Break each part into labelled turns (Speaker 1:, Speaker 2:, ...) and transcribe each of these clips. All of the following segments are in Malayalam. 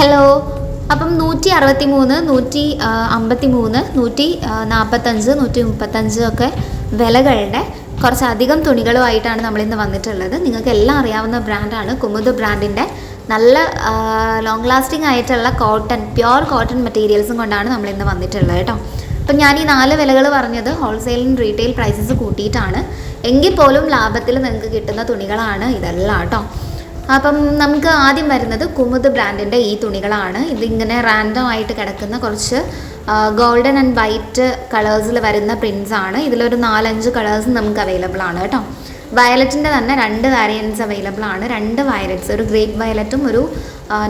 Speaker 1: ഹലോ അപ്പം നൂറ്റി അറുപത്തി മൂന്ന് നൂറ്റി അമ്പത്തി മൂന്ന് നൂറ്റി നാൽപ്പത്തഞ്ച് നൂറ്റി മുപ്പത്തഞ്ച് ഒക്കെ വിലകളുടെ കുറച്ചധികം തുണികളുമായിട്ടാണ് നമ്മളിന്ന് വന്നിട്ടുള്ളത്. നിങ്ങൾക്ക് എല്ലാം അറിയാവുന്ന ബ്രാൻഡാണ്. കുമുദ് ബ്രാൻഡിന്റെ നല്ല ലോങ് ലാസ്റ്റിംഗ് ആയിട്ടുള്ള കോട്ടൺ പ്യുർ കോട്ടൺ മെറ്റീരിയൽസും കൊണ്ടാണ് നമ്മളിന്ന് വന്നിട്ടുള്ളത് കേട്ടോ. അപ്പം ഞാൻ ഈ നാല് വിലകൾ പറഞ്ഞത് ഹോൾസെയിലും റീറ്റെയിൽ പ്രൈസസ് കൂട്ടിയിട്ടാണ്. എങ്കിൽ പോലും ലാഭത്തിൽ നിങ്ങൾക്ക് കിട്ടുന്ന തുണികളാണ് ഇതെല്ലാം കേട്ടോ. അപ്പം നമുക്ക് ആദ്യം വരുന്നത് കുമുദ് ബ്രാൻഡിന്റെ ഈ തുണികളാണ്. ഇതിങ്ങനെ റാൻഡം ആയിട്ട് കിടക്കുന്ന കുറച്ച് ഗോൾഡൻ ആൻഡ് വൈറ്റ് കളേഴ്സിൽ വരുന്ന പ്രിൻസ് ആണ്. ഇതിലൊരു നാലഞ്ച് കളേഴ്സ് നമുക്ക് അവൈലബിൾ ആണ് കേട്ടോ. വയലറ്റിന്റെ തന്നെ രണ്ട് വേരിയൻസ് അവൈലബിൾ ആണ്. രണ്ട് വയലറ്റ്സ് ഒരു ഗ്രേപ്പ് വയലറ്റും ഒരു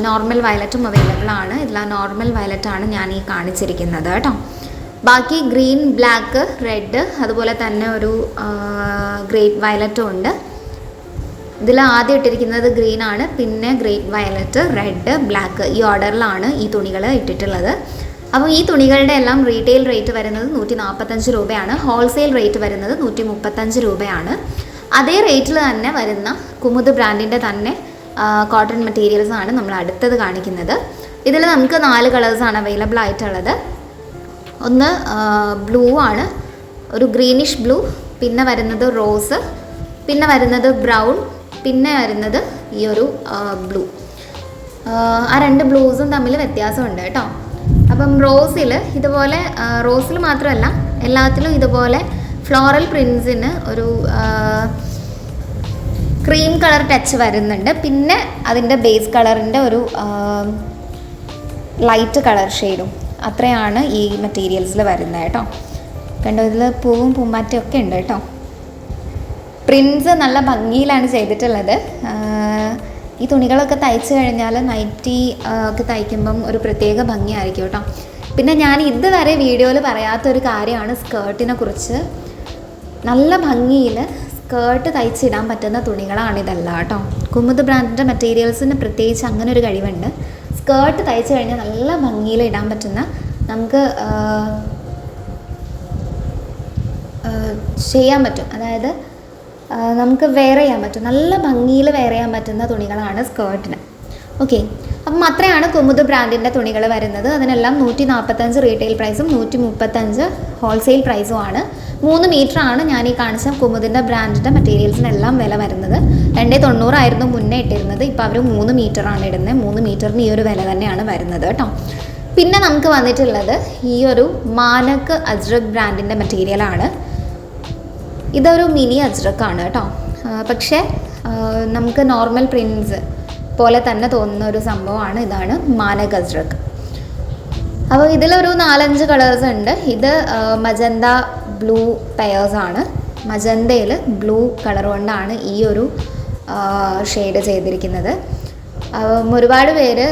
Speaker 1: നോർമൽ വയലറ്റും അവൈലബിൾ ആണ്. ഇതിൽ ആ നോർമൽ വയലറ്റാണ് ഞാൻ ഈ കാണിച്ചിരിക്കുന്നത് കേട്ടോ. ബാക്കി ഗ്രീൻ ബ്ലാക്ക് റെഡ് അതുപോലെ തന്നെ ഒരു ഗ്രേപ്പ് വയലറ്റും ഉണ്ട്. ഇതിൽ ആദ്യം ഇട്ടിരിക്കുന്നത് ഗ്രീൻ ആണ്. പിന്നെ ഗ്രീൻ വയലറ്റ് റെഡ് ബ്ലാക്ക് ഈ ഓർഡറിലാണ് ഈ തുണികൾ ഇട്ടിട്ടുള്ളത്. അപ്പോൾ ഈ തുണികളുടെ എല്ലാം റീറ്റെയിൽ റേറ്റ് വരുന്നത് നൂറ്റി നാൽപ്പത്തഞ്ച് രൂപയാണ്. ഹോൾസെയിൽ റേറ്റ് വരുന്നത് നൂറ്റി മുപ്പത്തഞ്ച് രൂപയാണ്. അതേ റേറ്റിൽ തന്നെ വരുന്ന കുമുദ് ബ്രാൻഡിന്റെ തന്നെ കോട്ടൺ മെറ്റീരിയൽസ് ആണ് നമ്മൾ അടുത്തത് കാണിക്കുന്നത്. ഇതിൽ നമുക്ക് നാല് കളേഴ്സാണ് അവൈലബിൾ ആയിട്ടുള്ളത്. ഒന്ന് ബ്ലൂ ആണ്. ഒരു ഗ്രീനിഷ് ബ്ലൂ പിന്നെ വരുന്നത് റോസ് പിന്നെ വരുന്നത് ബ്രൗൺ പിന്നെ വരുന്നത് ഈ ഒരു ബ്ലൂ ആ രണ്ട് ബ്ലൂസും തമ്മിൽ വ്യത്യാസമുണ്ട് കേട്ടോ. അപ്പം റോസിൽ ഇതുപോലെ റോസിൽ മാത്രമല്ല എല്ലാത്തിലും ഇതുപോലെ ഫ്ലോറൽ പ്രിൻസിന് ഒരു ക്രീം കളർ ടച്ച് വരുന്നുണ്ട്. പിന്നെ അതിന്റെ ബേസ് കളറിന്റെ ഒരു ലൈറ്റ് കളർ ഷെയ്ഡും അത്രയാണ് ഈ മെറ്റീരിയൽസിൽ വരുന്നത് കേട്ടോ. കണ്ടോ ഇതിൽ പൂവും പൂമ്പാറ്റയും ഒക്കെ ഉണ്ട് കേട്ടോ. പ്രിൻസ് നല്ല ഭംഗിയിലാണ് ചെയ്തിട്ടുള്ളത്. ഈ തുണികളൊക്കെ തയ്ച്ചു കഴിഞ്ഞാൽ നൈറ്റി ഒക്കെ തയ്ക്കുമ്പം ഒരു പ്രത്യേക ഭംഗിയായിരിക്കും കേട്ടോ. പിന്നെ ഞാൻ ഇതുവരെ വീഡിയോയിൽ പറയാത്തൊരു കാര്യമാണ് സ്കേർട്ടിനെ കുറിച്ച്. നല്ല ഭംഗിയിൽ സ്കേർട്ട് തയ്ച്ചിടാൻ പറ്റുന്ന തുണികളാണ് ഇതെല്ലാം കേട്ടോ. കുമുദ് ബ്രാൻഡിന്റെ മെറ്റീരിയൽസിന് പ്രത്യേകിച്ച് അങ്ങനെ ഒരു കഴിവുണ്ട്. സ്കേർട്ട് തയ്ച്ചു കഴിഞ്ഞാൽ നല്ല ഭംഗിയിൽ ഇടാൻ പറ്റുന്ന നമുക്ക് ചെയ്യാൻ പറ്റും. അതായത് നമുക്ക് വെയർ ചെയ്യാൻ പറ്റും. നല്ല ഭംഗിയിൽ വെയർ ചെയ്യാൻ പറ്റുന്ന തുണികളാണ് സ്കേർട്ടിന്. ഓക്കെ. അപ്പം അത്രയാണ് കുമുദ് ബ്രാൻഡിന്റെ തുണികൾ വരുന്നത്. അതിനെല്ലാം നൂറ്റി നാൽപ്പത്തഞ്ച് റീറ്റെയിൽ പ്രൈസും നൂറ്റി മുപ്പത്തഞ്ച് ഹോൾസെയിൽ പ്രൈസുമാണ്. മൂന്ന് മീറ്റർ ആണ് ഞാൻ ഈ കാണിച്ച കുമുദിന്റെ ബ്രാൻഡിന്റെ മെറ്റീരിയൽസിനെല്ലാം വില വരുന്നത്. രണ്ടേ തൊണ്ണൂറായിരുന്നു മുന്നേ ഇട്ടിരുന്നത്. ഇപ്പോൾ അവർ മൂന്ന് മീറ്ററാണ് ഇടുന്നത്. മൂന്ന് മീറ്ററിന് ഈ ഒരു വില തന്നെയാണ് വരുന്നത് കേട്ടോ. പിന്നെ നമുക്ക് വന്നിട്ടുള്ളത് ഈ ഒരു മാനക്ക് അജ്രക് ബ്രാൻഡിന്റെ മെറ്റീരിയലാണ്. ഇതൊരു മിനി അജ്രക്കാണ് കേട്ടോ. പക്ഷേ നമുക്ക് നോർമൽ പ്രിൻസ് പോലെ തന്നെ തോന്നുന്ന ഒരു സംഭവമാണ് ഇതാണ് മാനക് അജ്രക്. അപ്പോൾ ഇതിലൊരു നാലഞ്ച് കളേഴ്സ് ഉണ്ട്. ഇത് മജന്ത ബ്ലൂ പെയേഴ്സ് ആണ്. മജന്തയിൽ ബ്ലൂ കളർ കൊണ്ടാണ് ഈ ഒരു ഷെയ്ഡ് ചെയ്തിരിക്കുന്നത്. ഒരുപാട് പേര്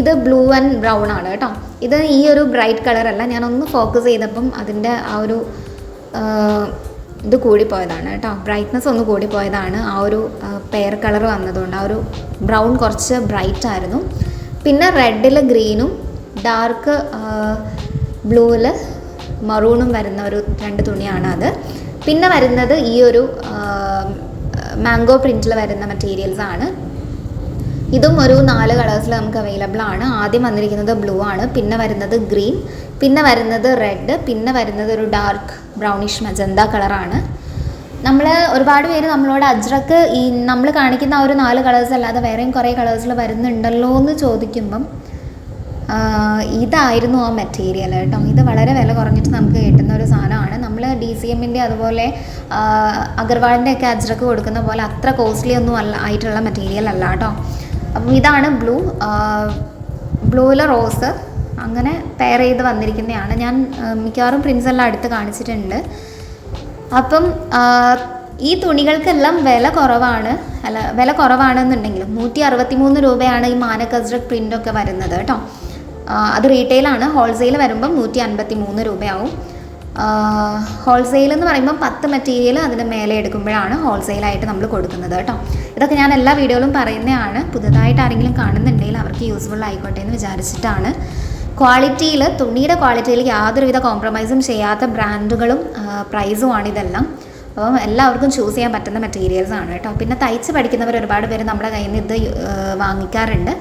Speaker 1: ഇത് ബ്ലൂ ആൻഡ് ബ്രൗൺ ആണ് കേട്ടോ. ഇത് ഈ ഒരു ബ്രൈറ്റ് കളറല്ല ഞാനൊന്ന് ഫോക്കസ് ചെയ്തപ്പം അതിന്റെ ആ ഒരു ഇത് കൂടിപ്പോയതാണ് കേട്ടോ. ബ്രൈറ്റ്നസ് ഒന്ന് കൂടിപ്പോയതാണ്. ആ ഒരു പെയർ കളർ വന്നതുകൊണ്ട് ആ ഒരു ബ്രൗൺ കുറച്ച് ബ്രൈറ്റ് ആയിരുന്നു. പിന്നെ റെഡിൽ ഗ്രീനും ഡാർക്ക് ബ്ലൂവിൽ മറൂണും വരുന്ന ഒരു രണ്ട് തുണിയാണ് അത്. പിന്നെ വരുന്നത് ഈ ഒരു മാംഗോ പ്രിന്റിൽ വരുന്ന മെറ്റീരിയൽസ് ആണ്. ഇതും ഒരു നാല് കളേഴ്സിൽ നമുക്ക് അവൈലബിൾ ആണ്. ആദ്യം വന്നിരിക്കുന്നത് ബ്ലൂ ആണ്. പിന്നെ വരുന്നത് ഗ്രീൻ പിന്നെ വരുന്നത് റെഡ് പിന്നെ വരുന്നത് ഒരു ഡാർക്ക് ബ്രൗണിഷ് മജന്ത കളറാണ് നമ്മൾ ഒരുപാട് പേര് നമ്മളോട് അജ്രക്ക് ഈ നമ്മൾ കാണിക്കുന്ന ആ ഒരു നാല് കളേഴ്സ് അല്ലാതെ വേറെയും കുറേ കളേഴ്സിൽ വരുന്നുണ്ടല്ലോ എന്ന് ചോദിക്കുമ്പം ഇതായിരുന്നു ആ മെറ്റീരിയൽ കേട്ടോ. ഇത് വളരെ വില കുറഞ്ഞിട്ട് നമുക്ക് കിട്ടുന്ന ഒരു സാധനമാണ്. നമ്മൾ ഡി സി എമ്മിന്റെ അതുപോലെ അഗർവാളിന്റെ ഒക്കെ അജ്രക്ക് കൊടുക്കുന്ന പോലെ അത്ര കോസ്റ്റ്ലി ഒന്നും അല്ല ആയിട്ടുള്ള മെറ്റീരിയൽ അല്ല കേട്ടോ. അപ്പം ഇതാണ് ബ്ലൂ ബ്ലൂവിലെ റോസ്. അങ്ങനെ പെയർ ചെയ്ത് വന്നിരിക്കുന്നതാണ്. ഞാൻ മിക്കവാറും പ്രിൻസ് എല്ലാം അടുത്ത് കാണിച്ചിട്ടുണ്ട്. അപ്പം ഈ തുണികൾക്കെല്ലാം വില കുറവാണ്. അല്ല വില കുറവാണെന്നുണ്ടെങ്കിലും നൂറ്റി അറുപത്തി മൂന്ന് രൂപയാണ് ഈ മാനകസ്രക് പ്രിന്റൊക്കെ വരുന്നത് കേട്ടോ. അത് റീറ്റെയിലാണ് ഹോൾസെയിൽ വരുമ്പം നൂറ്റി അൻപത്തി മൂന്ന് രൂപയാവും. ഹോൾസെയിൽ എന്ന് പറയുമ്പോൾ പത്ത് മെറ്റീരിയൽ അതിന് മേലെ എടുക്കുമ്പോഴാണ് ഹോൾസെയിലായിട്ട് നമ്മൾ കൊടുക്കുന്നത് കേട്ടോ. ഇതൊക്കെ ഞാൻ എല്ലാ വീഡിയോയിലും പറയുന്നതാണ്. പുതുതായിട്ട് ആരെങ്കിലും കാണുന്നുണ്ടെങ്കിൽ അവർക്ക് യൂസ്ഫുൾ ആയിക്കോട്ടെ എന്ന് വിചാരിച്ചിട്ടാണ്. ക്വാളിറ്റിയിൽ തുണിയുടെ ക്വാളിറ്റിയിൽ യാതൊരുവിധ കോംപ്രമൈസും ചെയ്യാത്ത ബ്രാൻഡുകളും പ്രൈസുമാണ് ഇതെല്ലാം. അപ്പം എല്ലാവർക്കും ചൂസ് ചെയ്യാൻ പറ്റുന്ന മെറ്റീരിയൽസ് ആണ് കേട്ടോ. പിന്നെ തയ്ച്ച് പഠിക്കുന്നവർ ഒരുപാട് പേര് നമ്മുടെ കയ്യിൽ നിന്ന് ഇത് വാങ്ങിക്കാറുണ്ട്.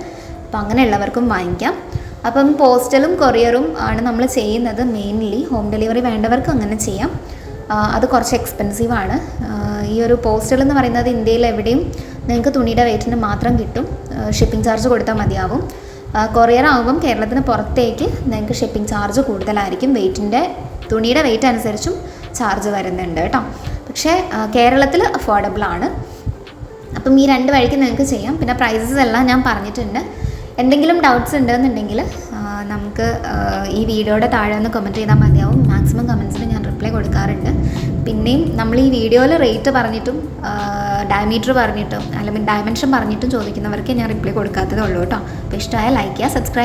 Speaker 1: അപ്പോൾ അങ്ങനെയുള്ളവർക്കും വാങ്ങിക്കാം. അപ്പം പോസ്റ്റലും കൊറിയറും ആണ് നമ്മൾ ചെയ്യുന്നത് മെയിൻലി ഹോം ഡെലിവറി വേണ്ടവർക്ക് അങ്ങനെ ചെയ്യാം. അത് കുറച്ച് എക്സ്പെൻസീവ് ആണ്. ഈ ഒരു പോസ്റ്റൽ എന്ന് പറയുന്നത് ഇന്ത്യയിൽ എവിടെയും നിങ്ങൾക്ക് തുണിയുടെ വെയിറ്റിന് മാത്രം കിട്ടും. ഷിപ്പിംഗ് ചാർജ് കൊടുത്താൽ മതിയാവും. കൊറിയർ ആകുമ്പം കേരളത്തിന് പുറത്തേക്ക് നിങ്ങൾക്ക് ഷിപ്പിംഗ് ചാർജ് കൂടുതലായിരിക്കും. വെയിറ്റിന്റെ തുണിയുടെ വെയിറ്റ് അനുസരിച്ചും ചാർജ് വരുന്നുണ്ട് കേട്ടോ. പക്ഷേ കേരളത്തിൽ അഫോർഡബിൾ ആണ്. അപ്പം ഈ രണ്ട് വഴിക്ക് നിങ്ങൾക്ക് ചെയ്യാം. പിന്നെ പ്രൈസസ് എല്ലാം ഞാൻ പറഞ്ഞിട്ടുണ്ട്. എന്തെങ്കിലും ഡൗട്ട്സ് ഉണ്ടെന്നുണ്ടെങ്കിൽ നമുക്ക് ഈ വീഡിയോയുടെ താഴെ ഒന്ന് കമന്റ് ചെയ്താൽ മതിയാവും. മാക്സിമം കമൻസിന് ഞാൻ റിപ്ലൈ കൊടുക്കാറുണ്ട്. പിന്നെയും നമ്മൾ ഈ വീഡിയോയിൽ റേറ്റ് പറഞ്ഞിട്ടും ഡയമീറ്റർ പറഞ്ഞിട്ടും അല്ലെങ്കിൽ ഡയമെൻഷൻ പറഞ്ഞിട്ടും ചോദിക്കുന്നവർക്ക് ഞാൻ റിപ്ലൈ കൊടുക്കാത്തതേ ഉള്ളൂ കേട്ടോ. അപ്പോൾ ഇഷ്ടമായ ലൈക്ക് ചെയ്യുക സബ്സ്ക്രൈബ്